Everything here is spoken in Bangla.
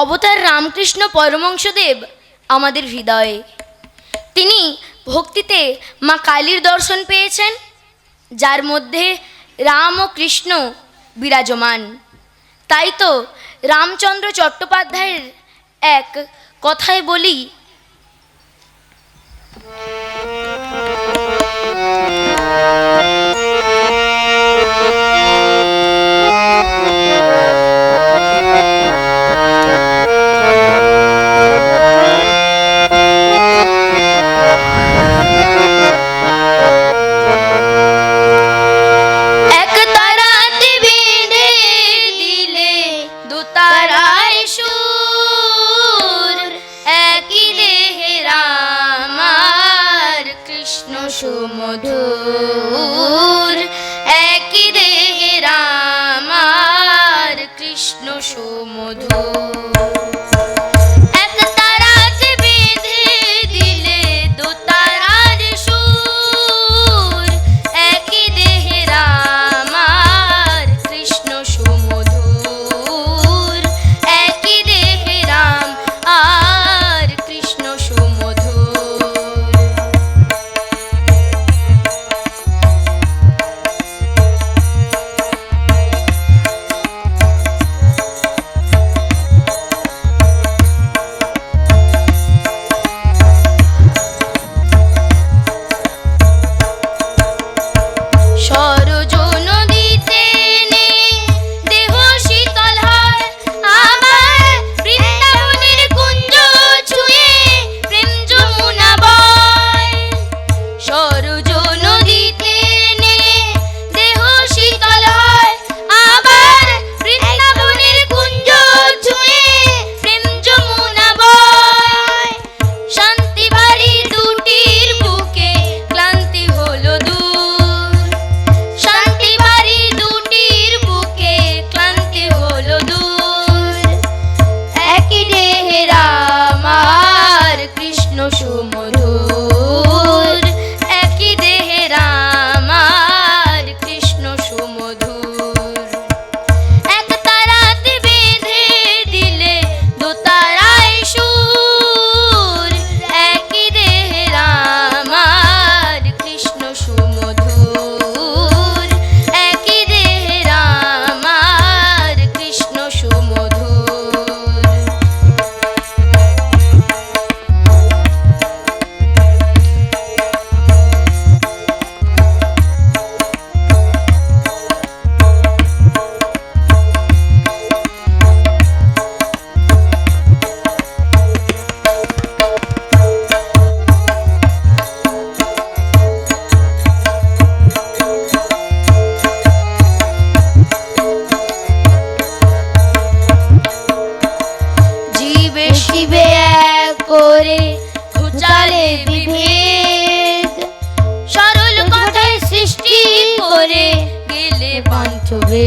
অবতার রামকৃষ্ণ পরমংশদেব আমাদের হৃদয়ে। তিনি ভক্তিতে মা কালীর দর্শন পেয়েছেন, যার মধ্যে রাম ও কৃষ্ণ বিরাজমান। তাই তো রামচন্দ্র চট্টোপাধ্যায়ের এক কথায় বলি た。ഒരു করে গেলে পাঞ্চবে